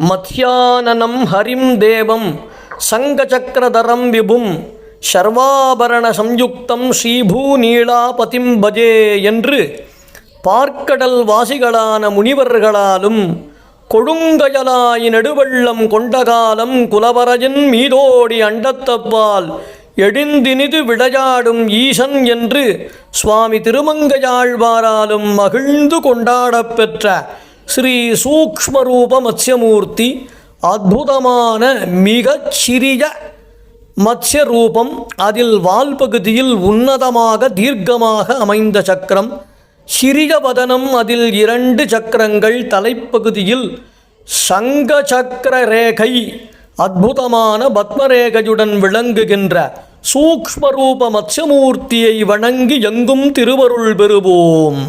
மத்யானனம் ஹரிம் தேவம் சங்கச்சக்கரதரம் விபும் சர்வாபரண சம்யுக்தம் ஸ்ரீபூநீளாபதிம் பஜே என்று பார்க்கடல் வாசிகளான முனிவர்களாலும் கொடுங்கயலாய் நெடுவெள்ளம் கொண்டகாலம் குலவரையின் மீதோடி அண்டத்தப்பால் எழுந்தினிது விளையாடும் ஈசன் என்று சுவாமி திருமங்கையாழ்வாராலும் மகிழ்ந்து கொண்டாடப்பெற்ற ஸ்ரீ சூக்ஷ்மரூப மத்ஸ்யமூர்த்தி அற்புதமான மிகச் சிறிய மத்ஸ்ய ரூபம் அதில் வால் பகுதியில் உன்னதமாக தீர்க்கமாக அமைந்த சக்கரம் சிறிய வதனம் அதில் இரண்டு சக்கரங்கள் தலைப்பகுதியில் சங்க சக்கர ரேகை அற்புதமான பத்மரேகையுடன் விளங்குகின்ற சூக்ஷ்மரூப மத்ஸ்யமூர்த்தியை வணங்கி எங்கும் திருவருள் பெறுவோம்.